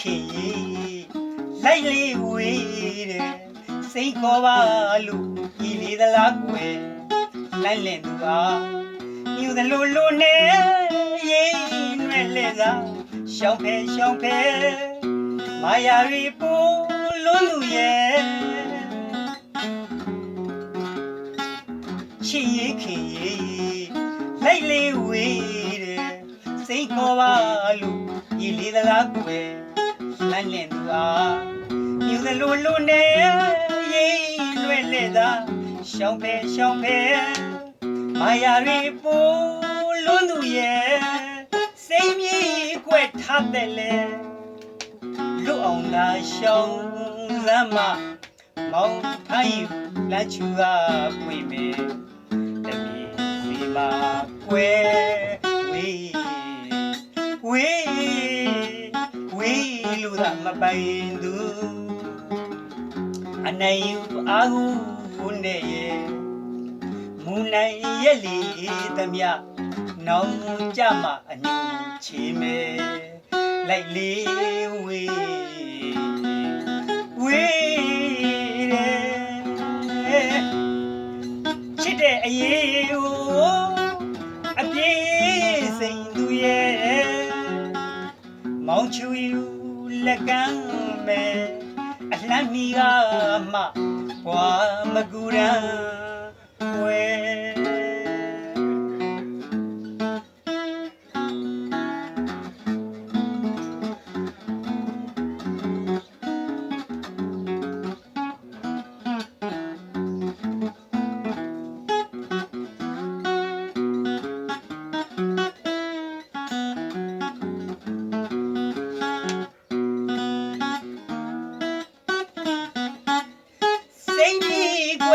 ခင်ကြီးလိုက်လေးဝေးတဲ့စိတ်ခေါ်ပါလို့ဤလေးသလားကွယ်လိုက်လင်သူပါညူသလိုလိုနဲ့ရင်ရွယ်လေသာရှောင်းဖဲရှောင်းဖဲမာယာရီပူလုံးလူရဲ့ချစ်ရင်ခင်ကြီးလိုက်လေးဝေးတဲ့စိတ်ခေါ်ပါလို့ဤလေးသလားကွယ် လိုက်လင်သူပါညူသလိုလိုနဲ့ရင်ရွယ်လေသာရှောင်းဖဲရှောင်းဖဲမာယာရီပူလွန်းသူရဲ့စိတ်မြေကွက်ထားတယ်လေလူအောင်သာရှောင်းလမ်းမမောင်ထိုင်လချူကပွေမေတမီစီမာကွယ် လူသာမပိုင်သူအနေယူအာဟုနဲ့ရဲ့မူနိုင်ရဲ့လီသမျှနောင်ကြမအညူချေမဲလိုက်လေးဝေးဝေးတဲ့ချစ်တဲ့အရေးကိုအပြေးစိန်သူရဲ့မောင်ချူယူ လက်ကမ်းမဲအလှမ်းမီကမှဘွာမကူရန်ဝဲ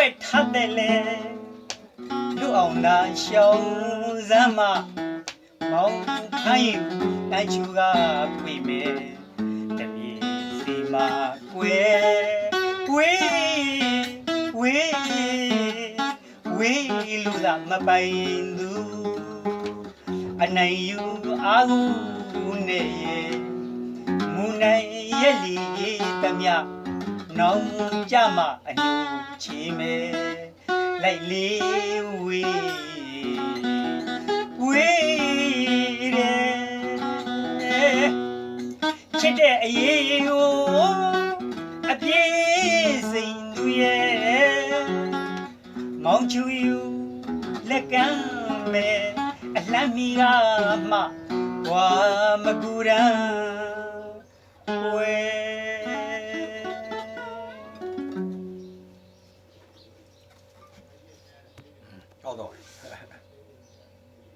ကြီးကွက်ထားတယ်လေလူအောင်သာရှောင်းစမ်းမမောင်ခိုင်းတန်ချူကခွေမဲတမီစီမာကွယ်ဝေးဝေးဝေးလူသာမပိုင်သူအနိုင်ယူအာဟုနဲ့ရဲ့မူနိုင်ရဲ့လီတမျှ နောင်ကြမအညူချီမဲလိုက်လေးဝေးဝေးတဲ့ချစ်တဲ့အရေးကိုအပြေးစိန်သူရဲ့မောင်ချူယူလက်ကမ်းမဲအလှမ်းမီကမှဝါမကူရန် ဟုတ်တော့